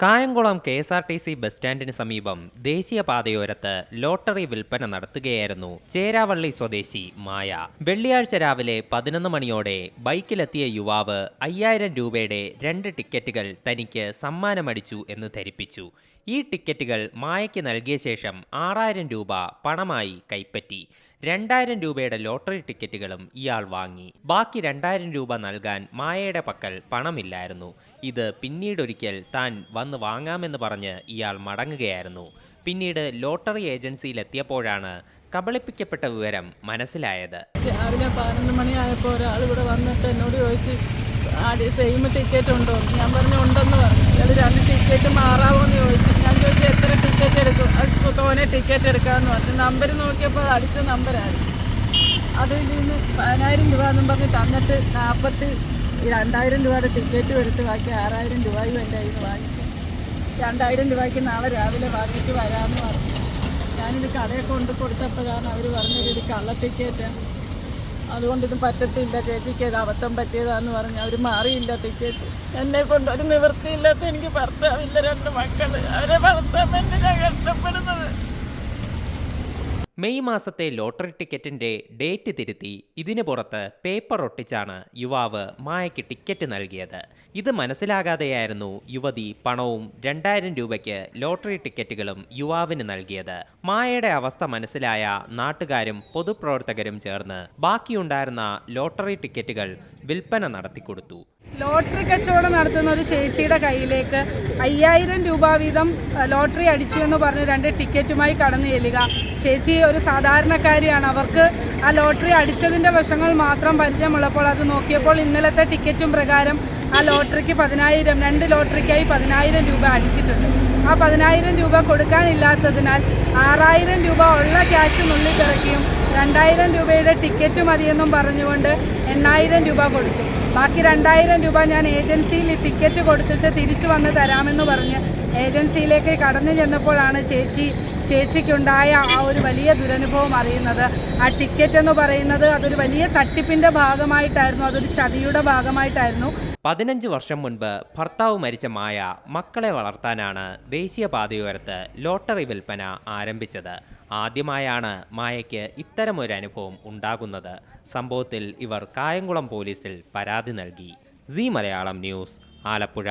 Kayamkulam K S R T C bus സ്റ്റാൻഡിന് സമീപം ദേശീയപാതയോരത്ത് lottery വിൽപ്പന നടത്തുകയായിരുന്നു ചേരാവള്ളി സ്വദേശി മായ. വെള്ളിയാഴ്ച രാവിലെ പതിനൊന്ന് മണിയോടെ ബൈക്കിലെത്തിയ യുവാവ് അയ്യായിരം രൂപയുടെ രണ്ട് ടിക്കറ്റുകൾ തനിക്ക് സമ്മാനമടിച്ചു എന്ന് ധരിപ്പിച്ചു. ഈ ടിക്കറ്റുകൾ മായയ്ക്ക് നൽകിയ ശേഷം ആറായിരം രൂപ പണമായി കൈപ്പറ്റി. രണ്ടായിരം രൂപയുടെ ലോട്ടറി ടിക്കറ്റുകളും ഇയാൾ വാങ്ങി. ബാക്കി രണ്ടായിരം രൂപ നൽകാൻ മായയുടെ പക്കൽ പണമില്ലായിരുന്നു. ഇത് പിന്നീടൊരിക്കൽ താൻ വന്ന് വാങ്ങാമെന്ന് പറഞ്ഞ് ഇയാൾ മടങ്ങുകയായിരുന്നു. പിന്നീട് ലോട്ടറി ഏജൻസിയിലെത്തിയപ്പോഴാണ് കബളിപ്പിക്കപ്പെട്ട വിവരം മനസ്സിലായത്. രാവിലെ പതിനൊന്ന് മണിയായപ്പോൾ ഒരാൾ ഇവിടെ വന്നിട്ട് എന്നോട് ചോദിച്ചു സെയിം ടിക്കറ്റ് ഉണ്ടോ? ഞാൻ പറഞ്ഞു ഉണ്ടെന്ന് പറഞ്ഞു. അയാൾ രണ്ട് ടിക്കറ്റ് മാറാവോ എന്ന് ചോദിച്ചു. ഞാൻ ചോദിച്ചു എത്ര ടിക്കറ്റ് എടുക്കും? തോനെ ടിക്കറ്റ് എടുക്കാമെന്ന് പറഞ്ഞു നമ്പർ നോക്കിയപ്പോൾ അടിച്ച നമ്പരാണ് അതിൽ നിന്ന് പതിനായിരം രൂപ എന്നും പറഞ്ഞ് തന്നിട്ട് നാൽപ്പത്തി രണ്ടായിരം രൂപയുടെ ടിക്കറ്റ് എടുത്ത് ബാക്കി ആറായിരം രൂപയും എന്റെ കയ്യിൽ നിന്ന് വാങ്ങിച്ചു. രണ്ടായിരം രൂപയ്ക്ക് നാളെ രാവിലെ വാങ്ങിയിട്ട് വരാമെന്ന് പറഞ്ഞു. ഞാനിത് കടയിൽ കൊണ്ട് കൊടുത്തപ്പോഴാണ് അവർ പറഞ്ഞത് ഇത് കള്ള ടിക്കറ്റാണ് അതുകൊണ്ട് പറ്റത്തില്ല ചേച്ചിക്ക് ഇത് അബദ്ധം പറ്റിയതാന്ന് പറഞ്ഞ് അവർ മാറിയില്ല ടിക്കറ്റ് എന്നെ കൊണ്ട് ഒരു നിവൃത്തിയില്ലാത്ത എനിക്ക് ഭർത്താവില്ല രണ്ട് മക്കൾ. അവരെ ഭർത്താവ് എന്നെ ഞാൻ കഷ്ടപ്പെടുന്നത്. മെയ് മാസത്തെ ലോട്ടറി ടിക്കറ്റിന്റെ ഡേറ്റ് തിരുത്തി ഇതിനു പുറത്ത് പേപ്പർ ഒട്ടിച്ചാണ് യുവാവ് മായയ്ക്ക് ടിക്കറ്റ് നൽകിയത്. ഇത് മനസ്സിലാകാതെയായിരുന്നു യുവതി പണവും രണ്ടായിരം രൂപയ്ക്ക് ലോട്ടറി ടിക്കറ്റുകളും യുവാവിന് നൽകിയത്. മായയുടെ അവസ്ഥ മനസ്സിലായ നാട്ടുകാരും പൊതുപ്രവർത്തകരും ചേർന്ന് ബാക്കിയുണ്ടായിരുന്ന ലോട്ടറി ടിക്കറ്റുകൾ വിൽപ്പന നടത്തിക്കൊടുത്തു. ലോട്ടറി കച്ചവടം നടത്തുന്ന ഒരു ചേച്ചിയുടെ കയ്യിലേക്ക് അയ്യായിരം രൂപ വീതം ലോട്ടറി അടിച്ചു എന്ന് പറഞ്ഞ് രണ്ട് ടിക്കറ്റുമായി കടന്നു ചെല്ലുക. ചേച്ചി ഒരു സാധാരണക്കാരിയാണ്. അവർക്ക് ആ ലോട്ടറി അടിച്ചതിന്റെ വശങ്ങൾ മാത്രം പരിചയമുള്ളപ്പോൾ അത് നോക്കിയപ്പോൾ ഇന്നലത്തെ ടിക്കറ്റും പ്രകാരം ആ ലോട്ടറിക്ക് പതിനായിരം രണ്ട് ലോട്ടറിക്കായി പതിനായിരം രൂപ അടിച്ചിട്ടുണ്ട്. ആ പതിനായിരം രൂപ കൊടുക്കാനില്ലാത്തതിനാൽ ആറായിരം രൂപ ഉള്ള ക്യാഷ് നുള്ളിക്കിറക്കിയും രണ്ടായിരം രൂപയുടെ ടിക്കറ്റ് മതിയെന്നും പറഞ്ഞുകൊണ്ട് എണ്ണായിരം രൂപ കൊടുത്തു. ബാക്കി രണ്ടായിരം രൂപ ഞാൻ ഏജൻസിയിൽ ടിക്കറ്റ് കൊടുത്തിട്ട് തിരിച്ചു വന്ന് തരാമെന്ന് പറഞ്ഞ് ഏജൻസിയിലേക്ക് കടന്നു ചെന്നപ്പോഴാണ് ചേച്ചി ചേച്ചിക്കുണ്ടായ ആ ഒരു വലിയ ദുരനുഭവം അറിയുന്നത്. ആ ടിക്കറ്റ് എന്ന് പറയുന്നത് അതൊരു വലിയ തട്ടിപ്പിന്റെ ഭാഗമായിട്ടായിരുന്നു. അതൊരു ചതിയുടെ ഭാഗമായിട്ടായിരുന്നു. പതിനഞ്ച് വർഷം മുൻപ് ഭർത്താവ് മരിച്ച മായ മക്കളെ വളർത്താനാണ് ദേശീയപാതയോരത്ത് ലോട്ടറി വിൽപ്പന ആരംഭിച്ചത്. ആദ്യമായാണ് മായയ്ക്ക് ഇത്തരമൊരു അനുഭവം ഉണ്ടാകുന്നത്. സംഭവത്തിൽ ഇവർ കായംകുളം പോലീസിൽ പരാതി നൽകി. C Malayalam news Alappuzha.